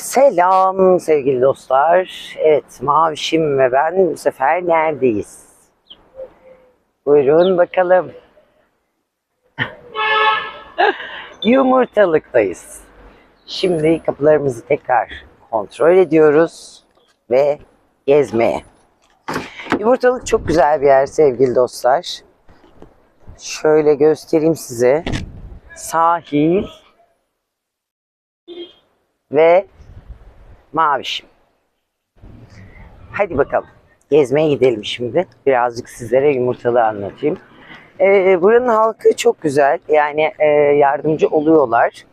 Selam sevgili dostlar. Evet Mavişim ve ben bu sefer neredeyiz? Buyurun bakalım. Yumurtalıktayız. Şimdi kapılarımızı tekrar kontrol ediyoruz ve gezmeye. Yumurtalık çok güzel bir yer sevgili dostlar. Şöyle göstereyim size. Sahil ve mavişim. Hadi bakalım. Gezmeye gidelim şimdi. Birazcık sizlere yumurtalığı anlatayım. Ee, buranın halkı çok güzel. Yani e, yardımcı oluyorlar.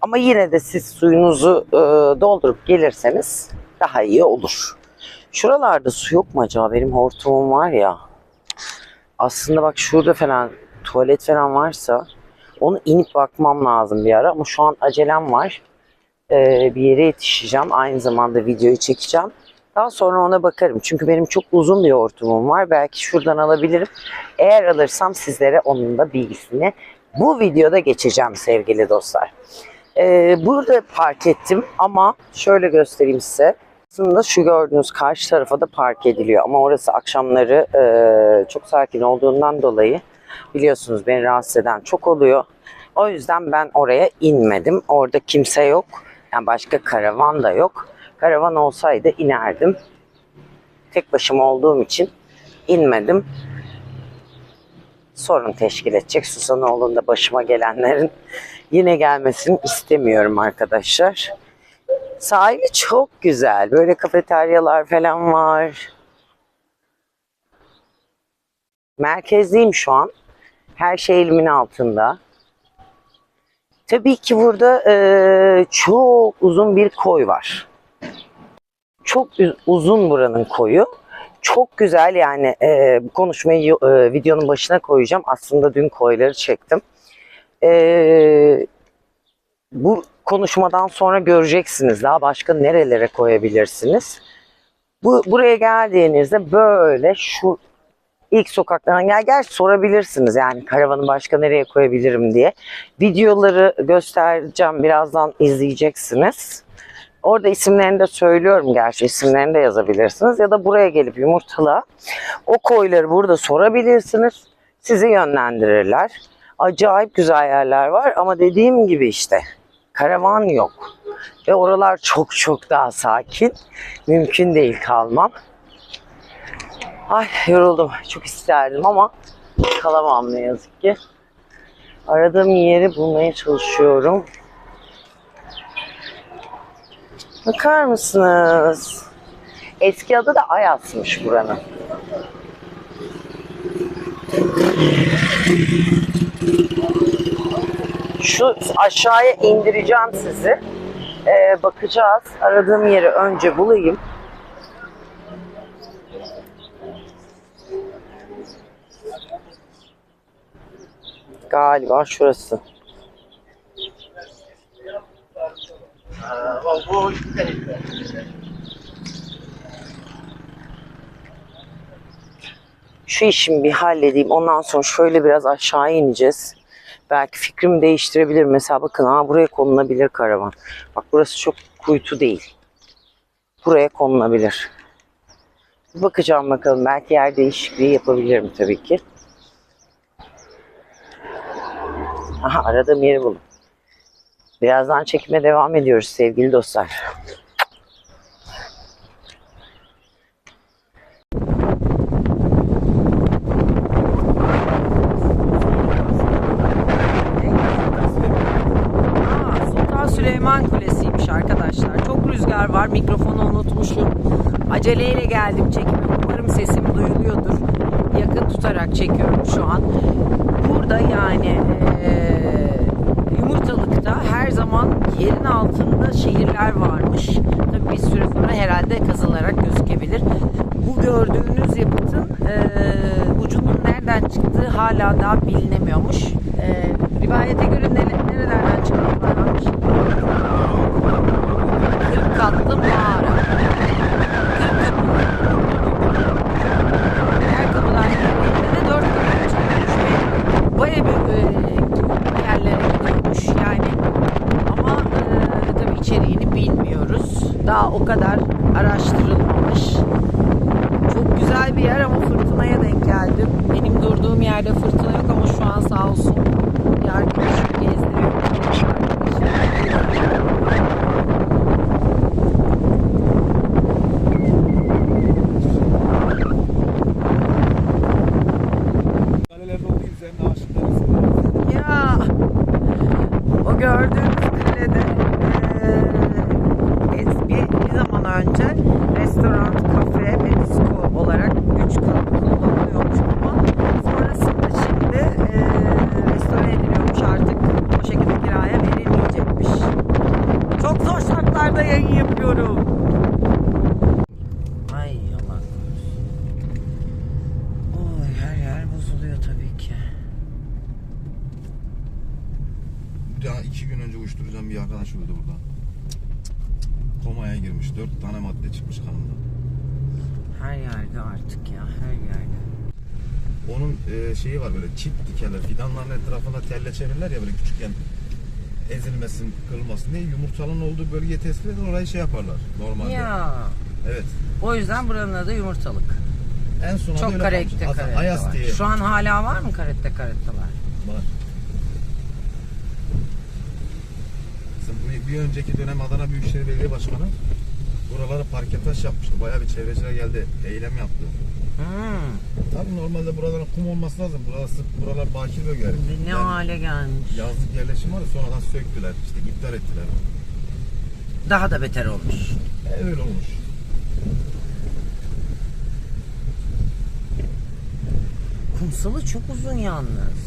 Ama yine de siz suyunuzu e, doldurup gelirseniz daha iyi olur. Şuralarda su yok mu acaba? Benim hortumum var ya. Aslında bak şurada falan tuvalet falan varsa onu inip bakmam lazım bir ara. Ama şu an acelem var. Ee, bir yere yetişeceğim. Aynı zamanda videoyu çekeceğim. Daha sonra ona bakarım. Çünkü benim çok uzun bir hortumum var. Belki şuradan alabilirim. Eğer alırsam sizlere onun da bilgisini bu videoda geçeceğim sevgili dostlar. Ee, burada park ettim ama şöyle göstereyim size. Aslında şu gördüğünüz karşı tarafa da park ediliyor. Ama orası akşamları e, çok sakin olduğundan dolayı biliyorsunuz beni rahatsız eden çok oluyor. O yüzden ben oraya inmedim. Orada kimse yok. Yani başka karavan da yok. Karavan olsaydı inerdim. Tek başıma olduğum için inmedim. Sorun teşkil edecek. Susanoğlu'nda başıma gelenlerin yine gelmesini istemiyorum arkadaşlar. Sahili çok güzel. Böyle kafeteryalar falan var. Merkezdeyim şu an. Her şey elimin altında. Tabii ki burada e, çok uzun bir koy var. Çok uzun buranın koyu. Çok güzel yani e, bu konuşmayı e, videonun başına koyacağım. Aslında dün koyları çektim. E, bu konuşmadan sonra göreceksiniz daha başka nerelere koyabilirsiniz. Bu buraya geldiğinizde böyle şu ilk sokaklardan gel gel sorabilirsiniz yani karavanı başka nereye koyabilirim diye. Videoları göstereceğim birazdan izleyeceksiniz. Orada isimlerini de söylüyorum gerçi isimlerini de yazabilirsiniz ya da buraya gelip yumurtala o koyları burada sorabilirsiniz. Sizi yönlendirirler. Acayip güzel yerler var ama dediğim gibi işte karavan yok. Ve oralar çok çok daha sakin. Mümkün değil kalmam. Ay yoruldum. Çok isterdim ama kalamam ne yazık ki. Aradığım yeri bulmaya çalışıyorum. Bakar mısınız? Eski adı da Ayas'mış buranın. Şu aşağıya indireceğim sizi. Ee, bakacağız. Aradığım yeri önce bulayım. Galiba şurası. Şu işimi bir halledeyim. Ondan sonra şöyle biraz aşağı ineceğiz. Belki fikrimi değiştirebilir. Mesela bakın ha buraya konulabilir karavan. Bak burası çok kuytu değil. Buraya konulabilir. Bakacağım bakalım. Belki yer değişikliği yapabilirim tabii ki. Aha aradığım yeri buldum. Birazdan çekime devam ediyoruz sevgili dostlar. Süleyman Kulesi'ymiş arkadaşlar. Çok rüzgar var. Mikrofonu unutmuşum. Aceleyle geldim çekime. Umarım sesim duyuluyordur. Yakın tutarak çekiyorum şu an. Burada yani eee, Yumurtalık'ta her zaman yerin altında şehirler varmış. Tabii bir süre sonra herhalde kazılarak gözükebilir. Bu gördüğünüz yapıtın eee, ucunun nereden çıktığı hala daha bilinemiyormuş. Eee, rivayete göre nere- nerelerden çıktığı varmış. Kırk katlı mağara. Kırk kapı. Her kapıdan girdiğinde de dört kapı çıkıyormuş. Ve Baya bir e, yerlere gidiyormuş yani. Ama e, tabii içeriğini bilmiyoruz. Daha o kadar araştırılmamış. Çok güzel bir yer ama fırtınaya denk geldim. Benim durduğum yerde fırtına yok ama şu an sağ olsun bir arkadaşım gezdiriyor. Kalelerde okuyup üzerine aşıklar Ya o gördüğünüz villede eee, es- bir, bir zaman önce restoran, kafe ve disco olarak üç kat kullanılıyormuş ama sonrasında şimdi eee restore ediliyormuş artık o şekilde kiraya verilmeyecekmiş. Çok zor şartlarda yayın yapıyorum. Ay Allah korusun. Oy her yer bozuluyor tabii ki. Daha iki gün önce uyuşturucan bir arkadaş öldü burada. Komaya girmiş. Dört tane madde çıkmış kanında. Her yerde artık ya her yerde. Onun e, şeyi var böyle çit dikerler. Fidanların etrafında telle çevirirler ya böyle küçükken ezilmesin, kırılmasın diye yumurtalının olduğu bölgeyi tespit eder orayı şey yaparlar normalde. Ya Evet. o yüzden buranın adı yumurtalık. En son Çok karette karette Ayas var. diye Şu an hala var mı karette karette var? bir- önceki dönem Adana Büyükşehir Belediye Başkanı buraları parketaş yapmıştı. Bayağı bir çevreciler geldi. Eylem yaptı. Tabii normalde buraların kum olması lazım. Burası, buralar bakir bölgeler. Ne Yani hale gelmiş. Yazlık yerleşim var ya sonradan söktüler. işte iptal ettiler. Daha da beter olmuş. E, öyle olmuş. Kumsalı çok uzun yalnız.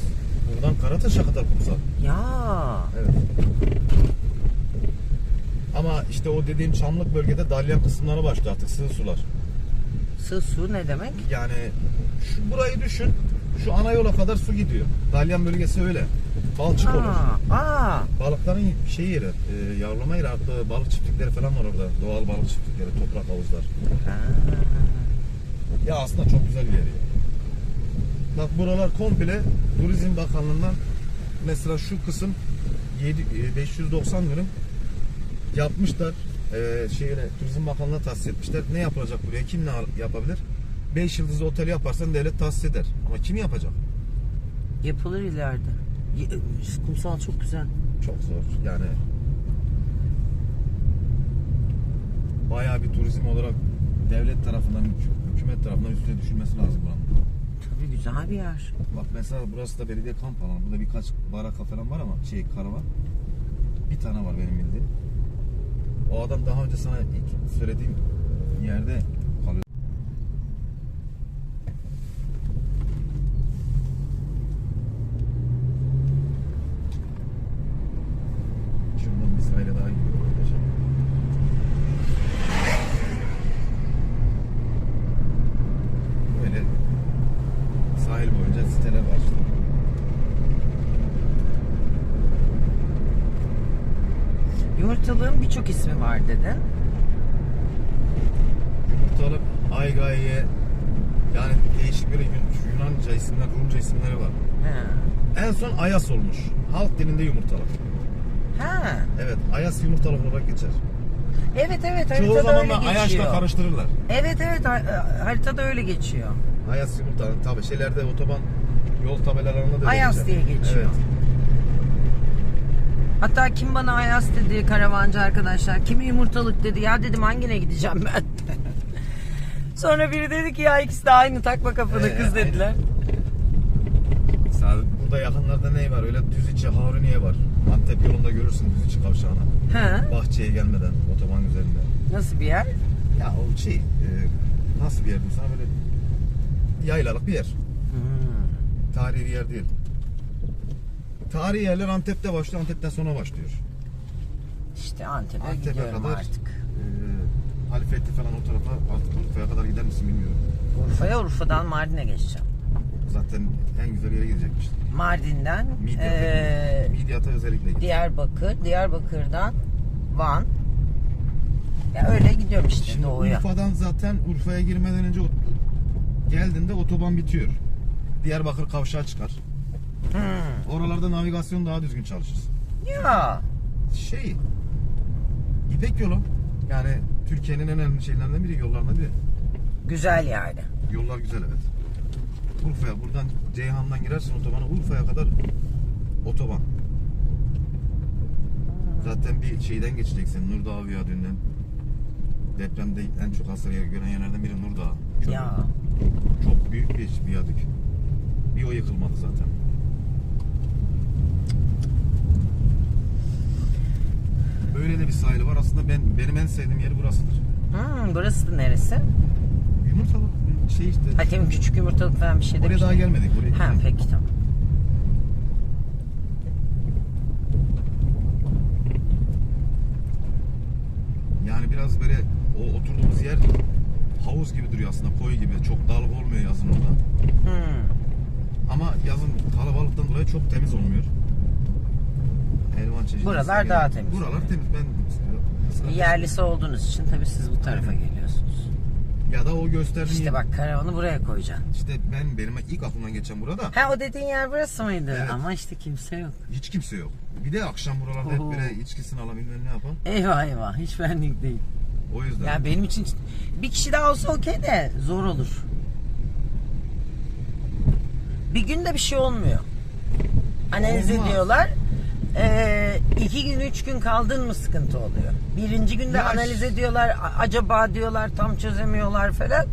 Buradan Karataş'a kadar kumsal. Ya. Evet. Ama işte o dediğim çamlık bölgede dalyan kısımları başlıyor artık sığ sular. Sığ su ne demek? Yani şu burayı düşün. Şu ana yola kadar su gidiyor. Dalyan bölgesi öyle. Balçık olur. Aa, aa. Balıkların şey yeri, e, yavrulama yeri artık balık çiftlikleri falan var orada. Doğal balık çiftlikleri, toprak havuzlar. Ha. Ya aslında çok güzel bir yer. Bak buralar komple Turizm Bakanlığı'ndan mesela şu kısım 7, e, 590 dönüm yapmışlar. Ee, şeyle Turizm Bakanlığı'na tahsis etmişler. Ne yapılacak buraya? Kim ne yapabilir? 5 yıldızlı otel yaparsan devlet tahsis eder. Ama kim yapacak? Yapılır ileride. Y- Kumsal çok güzel. Çok zor. Yani bayağı bir turizm olarak devlet tarafından, hükü- hükümet tarafından üstüne düşülmesi lazım buranın. Tabii güzel bir yer. Bak mesela burası da belediye kamp alanı. Burada birkaç baraka falan var ama şey karavan. Bir tane var benim bildiğim. O adam daha önce sana ilk söylediğim yerde kalıyor. Şuradan bir sahile daha gidiyor. arkadaşlar. Böyle sahil boyunca siteler var işte. Birçok ismi var dedin. Yumurtalık, Aygaye yani değişik böyle Yun- Yunanca isimler, Rumca isimleri var. Ha. En son Ayas olmuş. Halk dilinde yumurtalık. Ha. Evet, Ayas yumurtalık olarak geçer. Evet evet Çoğu haritada zaman öyle da Ayaş'la geçiyor. karıştırırlar. Evet evet ha- haritada öyle geçiyor. Ayas yumurtalık tabi şeylerde otoban yol tabelalarında da Ayas geçer. diye geçiyor. Evet. Hatta kim bana Ayas dedi karavancı arkadaşlar. Kimi yumurtalık dedi. Ya dedim hangine gideceğim ben. Sonra biri dedi ki ya ikisi de aynı takma kafanı Ee, kız dediler. Mesela burada yakınlarda ne var? Öyle düz içi Haruniye var. Antep yolunda görürsün düz içi kavşağına. Ha? Bahçeye gelmeden otoban üzerinde. Nasıl bir yer? Ya o şey e, nasıl bir yer diyeyim sana böyle yaylalık bir yer. Hmm. Tarihi bir yer değil. Tarihi yerler Antep'te başlıyor, Antep'ten sonra başlıyor. İşte Antep'e Antep'e gidiyorum kadar artık. e, Halifetli falan o tarafa artık Urfa'ya kadar gider misin bilmiyorum. Urfa'ya Urfa'dan Mardin'e geçeceğim. Zaten en güzel yere gidecekmiş. Mardin'den Midyat'a, eee, Midyat'a özellikle git. Diyarbakır, Diyarbakır'dan Van. Ya öyle gidiyorum işte Şimdi doğuya. Urfa'dan zaten Urfa'ya girmeden önce geldiğinde otoban bitiyor. Diyarbakır kavşağı çıkar. Hmm. Oralarda navigasyon daha düzgün çalışır. Ya Şey İpek yolu yani Türkiye'nin en önemli şeylerinden biri, yollarından biri. Güzel yani. Yollar güzel evet. Urfa'ya buradan Ceyhan'dan girersin otobana Urfa'ya kadar otoban. Zaten bir şeyden geçeceksin Nurdağ Viyadüğü'nden. Depremde en çok hasar gören yerlerden biri Nurdağ. Çok, Ya. çok büyük bir viyadük. Bir o yıkılmadı zaten. Böyle de bir sahili var. Aslında ben benim en sevdiğim yeri burasıdır. Hmm, burası da neresi? Yumurtalı şey işte. Ha demin küçük yumurtalık falan bir şey Oraya daha gelmedik. Buraya. Ha peki tamam. Yani biraz böyle o oturduğumuz yer havuz gibi duruyor aslında koy gibi. Çok dalga olmuyor yazın orada. Hmm. Ama yazın kalabalıktan dolayı çok temiz olmuyor. Elvan çeşidi. Buralar daha temiz Buralar oluyor. temiz. Ben Yerlisi olduğunuz için tabii siz bu tarafa geliyorsunuz. ya da o gösterdiğin İşte bak karavanı buraya koyacaksın. İşte ben benim ilk aklımdan geçen burada Ha o dediğin yer burası mıydı? Evet. Ama işte kimse yok. hiç kimse yok. Bir de akşam buralarda hep Oo. böyle içkisini alabilmem ne yapan. Eyvah eyvah hiç benlik değil. O yüzden. Ya benim için bir kişi daha olsa okey de zor olur. Bir günde bir şey olmuyor. Analiz Olmaz. ediyorlar. Ee, iki gün üç gün kaldın mı sıkıntı oluyor. Birinci günde Ya analiz ediyorlar. Acaba diyorlar tam çözemiyorlar falan.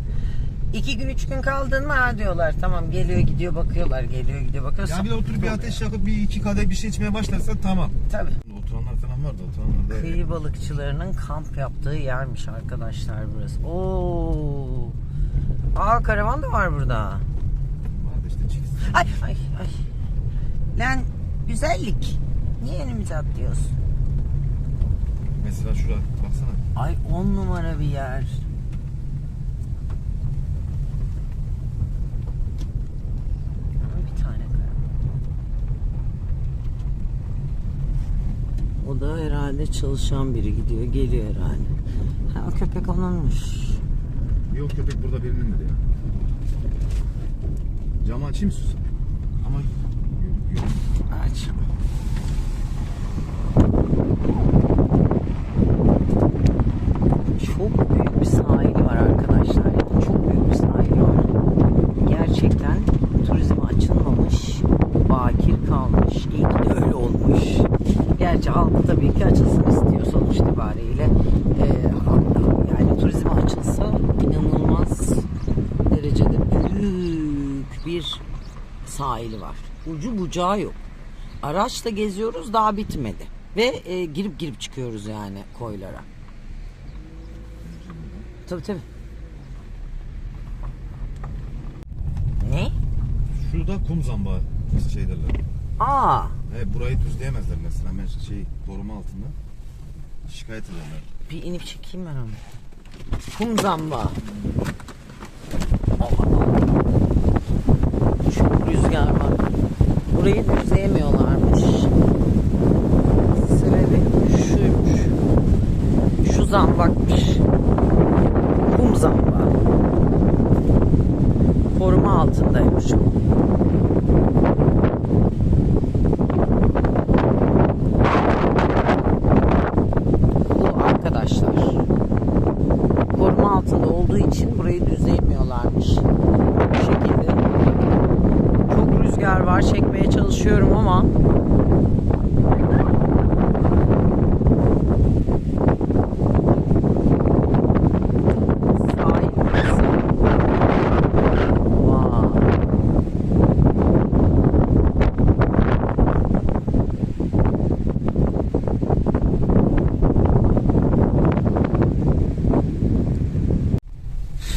İki gün üç gün kaldın mı ha diyorlar. Tamam geliyor gidiyor bakıyorlar. Geliyor gidiyor bakıyor. ya bir de oturup bir Oluyor. ateş yakıp bir iki kadeh bir şey içmeye başlarsan tamam. Tabii. Oturanlar falan vardı. Oturanlar da Kıyı balıkçılarının kamp yaptığı yermiş arkadaşlar burası. Oo. Aa karavan da var burada. vardı işte çift. Ay ay ay. Lan güzellik. Niye önümüze atlıyorsun? Mesela şurada baksana. Ay on numara bir yer. Bir tane. O da herhalde çalışan biri gidiyor geliyor herhalde. Ha, o köpek onunmuş. Yok köpek burada birinin dedi ya. Camı açayım sus. Ama y- y- Aç. Çok büyük bir sahili var arkadaşlar. Çok büyük bir sahili var. Gerçekten turizme açılmamış, bakir kalmış. İyi ki de öyle olmuş. Gerçi halkı tabii ki açılsın istiyor sonuç itibariyle. Ee, yani turizme açılsa inanılmaz derecede büyük bir sahili var. Ucu bucağı yok. Araçla geziyoruz daha bitmedi. Ve e, girip girip çıkıyoruz yani koylara. Tabii tabii. Ne? şurada kum zambağı şey derler. Aa, Evet, burayı düzleyemezler mesela. Hemen şey koruma altında. Şikayet ederler. bir inip çekeyim ben onu. Kum zamba. Allah Allah. Çok rüzgar var. Burayı düzleyemiyorlarmış. Sebebi şuymuş. Şu zambakmış. Kum zamba. Koruma altındaymış o. Bu arkadaşlar. Koruma altında olduğu için burayı düzleyemiyorlarmış. Bu şekilde. Çok rüzgar var. Çekmeye çalışıyorum ama Sahil burası. Vay.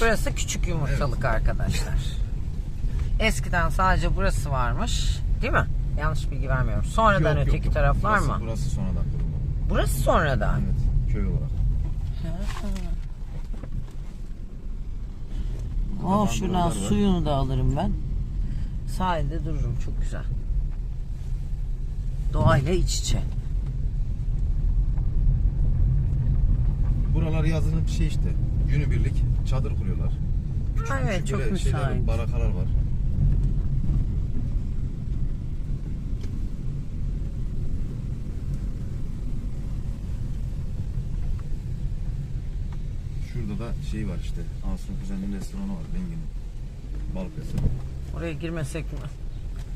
Burası küçük yumurtalık arkadaşlar. Eskiden sadece burası varmış. Değil mi? Yanlış bilgi vermiyorum. Sonradan Yok, yok, öteki yok. taraflar burası, mı? Burası sonradan kuruldu. Burası sonradan. Evet, köy olarak. Oh Buradan şuradan buralar var. suyunu da alırım ben. Sahilde dururum çok güzel. Doğayla iç içe. Buralar yazının bir şey işte. Günübirlik çadır kuruyorlar. Ha, evet çok böyle şeyler, müsait. barakalar var. Orada şey var işte. Asım kuzeninin restoranı var. Bengi'nin. Balık restoranı. Oraya girmesek mi?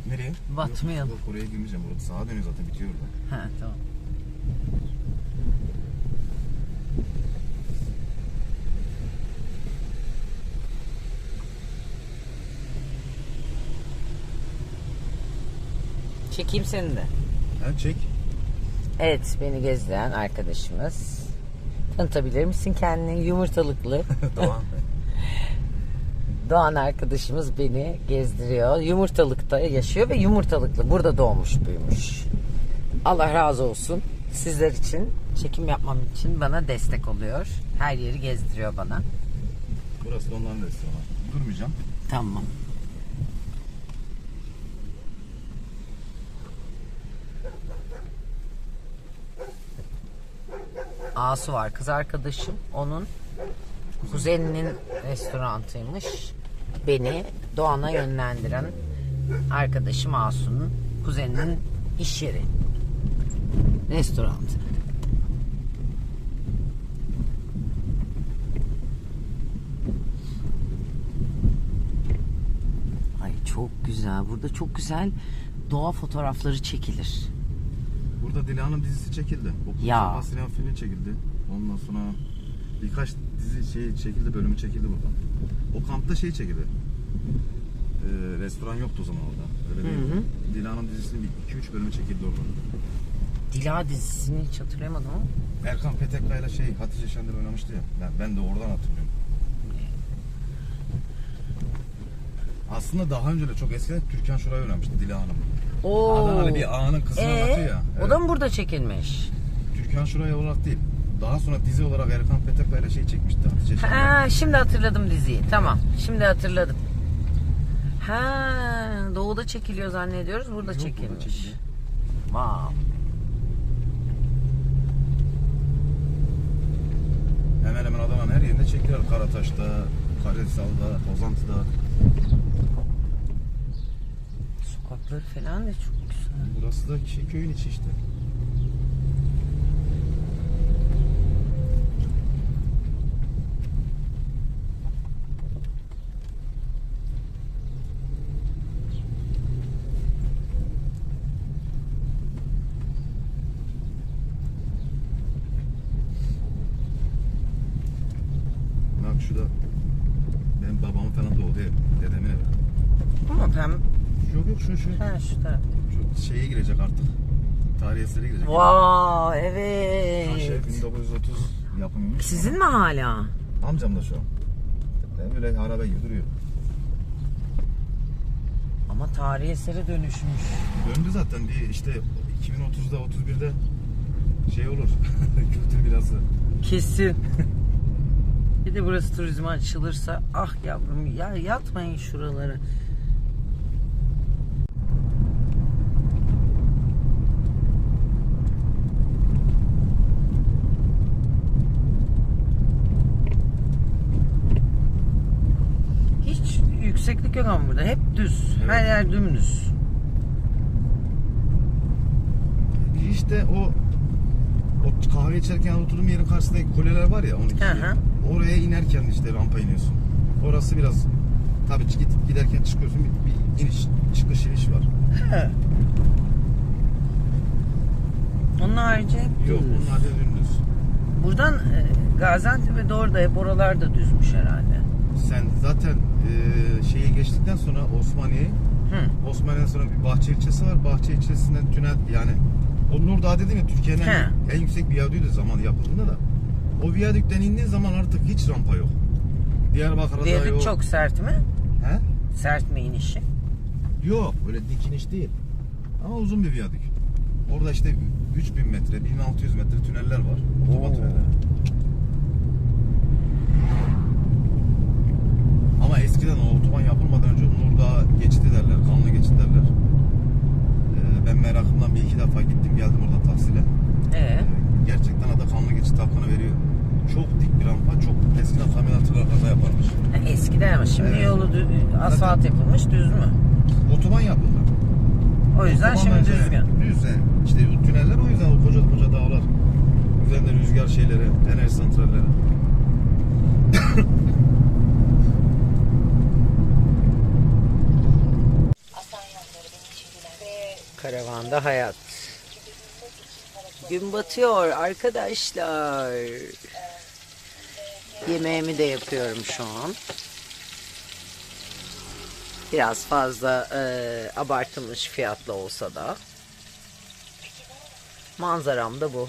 Nereye? Batmayalım. Yok, yok oraya girmeyeceğim. Orada sağa dönüyor zaten bitiyor orada. Ha tamam. Çekeyim seni de. Ha çek. Evet beni gezdiren arkadaşımız. Tanıtabilir misin kendini? Yumurtalıklı. tamam. Doğan arkadaşımız beni gezdiriyor. Yumurtalıkta yaşıyor ve yumurtalıklı. Burada doğmuş büyümüş. Allah razı olsun. Sizler için çekim yapmam için bana destek oluyor. Her yeri gezdiriyor bana. Burası da onların restoranı. Durmayacağım. Tamam. Asu var kız arkadaşım. Onun kuzeninin restorantıymış. Beni Doğan'a yönlendiren arkadaşım Asu'nun kuzeninin iş yeri. Restorantı. Ay çok güzel. Burada çok güzel doğa fotoğrafları çekilir. Burada Dilan'ın dizisi çekildi. Okul Ya. Fasilyan filmi çekildi. Ondan sonra birkaç dizi şey çekildi, bölümü çekildi burada. O kampta şey çekildi. Ee, restoran yoktu o zaman orada. Öyle değil. Dilan'ın dizisinin 2-3 bölümü çekildi orada. Dila dizisini hiç hatırlayamadım ama. Erkan Petekkaya ile şey Hatice Şendir oynamıştı ya. Ben, ben de oradan hatırlıyorum. Aslında daha önce de çok eskiden Türkan Şoray oynamıştı Dila Hanım. Oo. Adanalı bir ağanın kızını Ee, anlatıyor ya. O da mı burada çekilmiş? Türkan Şoray olarak değil. Daha sonra dizi olarak Erkan Petekkaya ile şey çekmişti Hatice. Ha, şimdi hatırladım diziyi. Tamam. Şimdi hatırladım. Ha, doğuda çekiliyor zannediyoruz. Burada Yok, burada çekilmiş. çekiliyor. Wow. Hemen hemen Adana'nın her yerinde çekiyorlar. Karataş'ta, Karasal'da, Pozantı'da. Sokakları falan da çok güzel. Burası da şey, köyün içi işte. Bak şurada benim babamın falan doğduğu ev, dedemin evi. Ama ben Yok yok şu ha, şu taraf. Şu şeye girecek artık. Tarih eseri girecek. Wow, ev evet. 1930 yapımıymış. Sizin mi hala? Amcam da şu an. Böyle harabe gibi duruyor. Ama tarihi esere dönüşmüş. Döndü zaten bir işte 2030'da 31'de şey olur. Kültür binası. Kesin. Bir de burası turizme açılırsa ah yavrum ya yatmayın şuraları. Hiç yükseklik yok ama burada. Hep düz. Her Evet. yer dümdüz. İşte o o kahve içerken oturduğum yerin karşısındaki kuleler var ya 12. Hı hı. Oraya inerken işte rampa iniyorsun. Orası biraz tabii gidip giderken çıkıyorsun bir, bir iniş çıkış iniş var. Onun harici hep Yok dümdüz. bunlar da dümdüz. Buradan e, Gaziantep'e doğru da hep oralar da düzmüş herhalde. Sen zaten e, şeyi geçtikten sonra Osmaniye Hı. Osmaniye'den sonra bir Bahçe ilçesi var. Bahçe ilçesinden tünel yani o Nurdağ dedim ya Türkiye'nin He. en, en yüksek viyadüğüydü zaman yapıldığında da. O viyadükten indiğin zaman artık hiç rampa yok. Diyarbakır'da da Viyadük yok. çok sert mi? He? Sert mi inişi? Yok böyle dik iniş değil. Ama uzun bir viyadük. Orada işte 3000 metre, 1600 metre tüneller var. Otoban Oo. tünelleri. Ama eskiden o otoban yapılmadan önce Nurdağ geçidi derler, kanlı geçit derler. Ee, ben merakımdan bir iki defa gittim geldim oradan tahsile. Ee, Ee, gerçekten adı kanlı geçit hakkını veriyor. Çok dik bir rampa, çok eskiden kamyon tırlar kaza yaparmış. eskiden ama şimdi Evet. yolu dü- asfalt yapılmış düz mü? Otoban yapıldı. O yüzden Otoban şimdi düzgün. Düz yani. İşte tüneller o yüzden o koca koca dağlar. Üzerinde rüzgar şeyleri, enerji santralleri. Karavanda hayat. Gün batıyor arkadaşlar. Yemeğimi de yapıyorum şu an. Biraz fazla e, abartılmış fiyatlı olsa da. Manzaram da bu.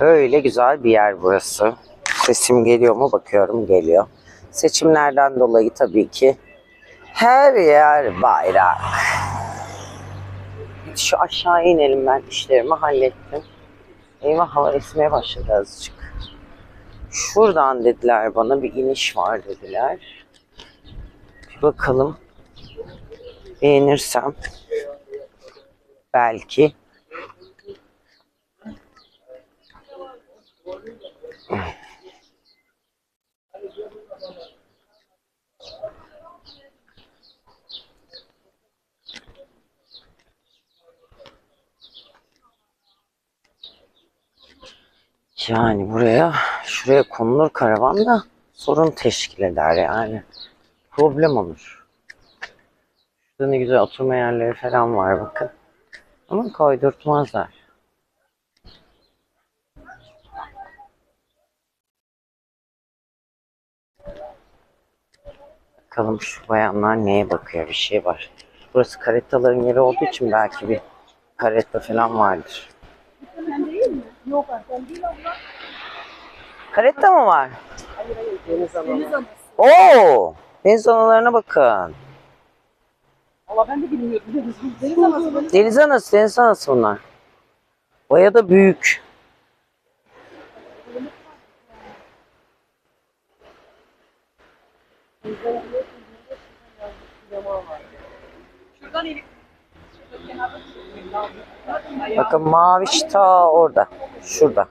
Öyle güzel bir yer burası. Sesim geliyor mu bakıyorum geliyor. Seçimlerden dolayı tabii ki her yer bayrak. Şu aşağı inelim ben işlerimi hallettim. Eyvah hava esmeye başladı azıcık. Şuradan dediler bana bir iniş var dediler. Bir bakalım. Beğenirsem belki Yani buraya, şuraya konulur karavan da sorun teşkil eder yani. Problem olur. Şurada ne güzel oturma yerleri falan var bakın. Ama koydurtmazlar. Bakalım şu bayanlar neye bakıyor bir şey var. Burası karetaların yeri olduğu için belki bir kareta falan vardır. Karetta mı var? Deniz anası. Oo, deniz analarına bakın. Valla ben de bilmiyorum. Deniz, deniz anası böyle Deniz anası, deniz anası bunlar. Baya da büyük. şuradan inip şurada kenarda Bakın maviş ta orada. Şurada.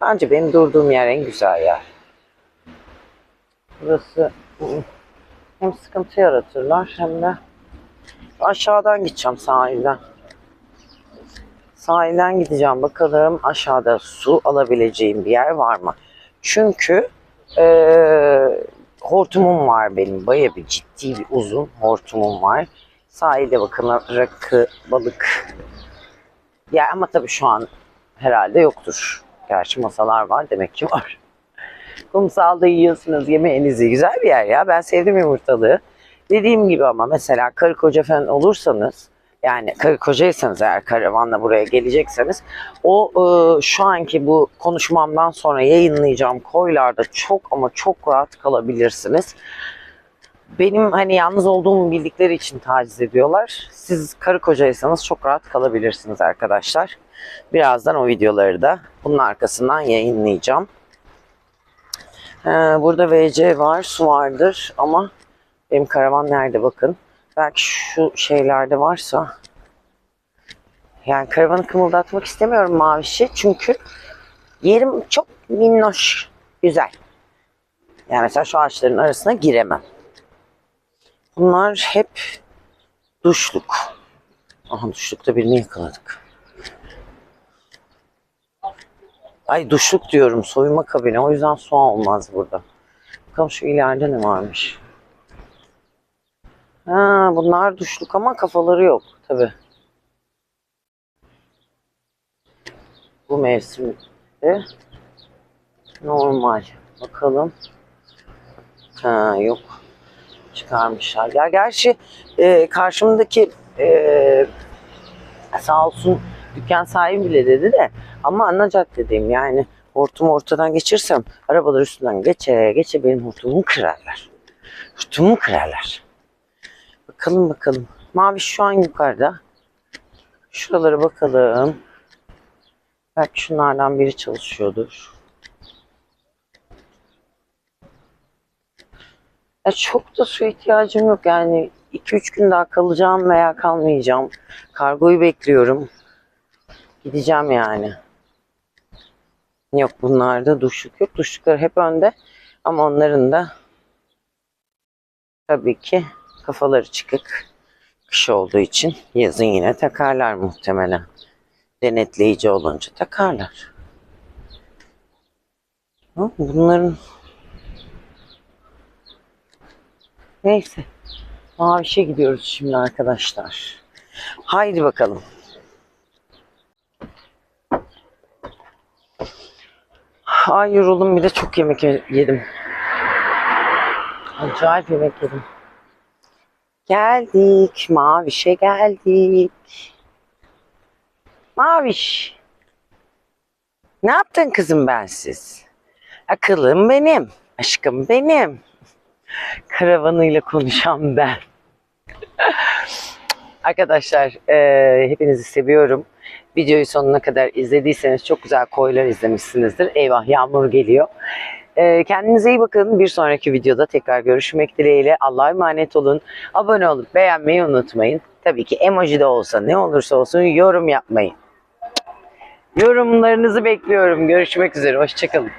Bence benim durduğum yer en güzel yer. Burası ı, hem sıkıntı yaratırlar hem de aşağıdan gideceğim sahilden. Sahilden gideceğim bakalım aşağıda su alabileceğim bir yer var mı? Çünkü eee, hortumum var benim. Baya bir ciddi bir uzun hortumum var. Sahilde bakın rakı, balık. Ya ama tabii şu an herhalde yoktur. Gerçi masalar var demek ki var. Kumsalda yiyorsunuz yemeğinizi. Güzel bir yer ya. Ben sevdim yumurtalığı. Dediğim gibi ama mesela karı koca falan olursanız yani karı kocaysanız eğer karavanla buraya gelecekseniz o e, şu anki bu konuşmamdan sonra yayınlayacağım koylarda çok ama çok rahat kalabilirsiniz. Benim hani yalnız olduğumu bildikleri için taciz ediyorlar. Siz karı kocaysanız çok rahat kalabilirsiniz arkadaşlar. Birazdan o videoları da bunun arkasından yayınlayacağım. Ee, burada VC var, su vardır ama benim karavan nerede bakın. Belki şu şeylerde varsa. Yani karavanı kımıldatmak istemiyorum mavişi çünkü yerim çok minnoş, güzel. Yani mesela şu ağaçların arasına giremem. Bunlar hep duşluk. Aha duşlukta birini yakaladık. Ay duşluk diyorum soyunma kabini. O yüzden su olmaz burada. Bakalım şu ileride ne varmış. Ha, bunlar duşluk ama kafaları yok tabi. Bu mevsimde normal. Bakalım. Ha yok. Çıkarmışlar. Ya gerçi e, karşımdaki e, sağ olsun dükkan sahibi bile dedi de ama ana caddedeyim yani hortumu ortadan geçirsem arabalar üstünden geçe geçe benim hortumumu kırarlar. Hortumumu kırarlar. Bakalım bakalım. Mavi şu an yukarıda. Şuralara bakalım. Belki şunlardan biri çalışıyordur. Ya çok da su ihtiyacım yok yani 2-3 gün daha kalacağım veya kalmayacağım. Kargoyu bekliyorum. Gideceğim yani. Yok bunlarda duşluk yok. Duşluklar hep önde. Ama onların da tabii ki kafaları çıkık. Kış olduğu için yazın yine takarlar muhtemelen. Denetleyici olunca takarlar. Bunların Neyse. Maviş'e gidiyoruz şimdi arkadaşlar. Haydi bakalım. Ay yoruldum bir de çok yemek yedim. Acayip yemek yedim. Geldik. Maviş'e geldik. Maviş. Ne yaptın kızım bensiz? Akıllım benim. Aşkım benim. Karavanıyla konuşan ben. Arkadaşlar e, hepinizi seviyorum. Videoyu sonuna kadar izlediyseniz çok güzel koylar izlemişsinizdir. Eyvah yağmur geliyor. E, kendinize iyi bakın. Bir sonraki videoda tekrar görüşmek dileğiyle. Allah'a emanet olun. Abone olup beğenmeyi unutmayın. Tabii ki emoji de olsa ne olursa olsun yorum yapmayın. Yorumlarınızı bekliyorum. Görüşmek üzere. Hoşçakalın.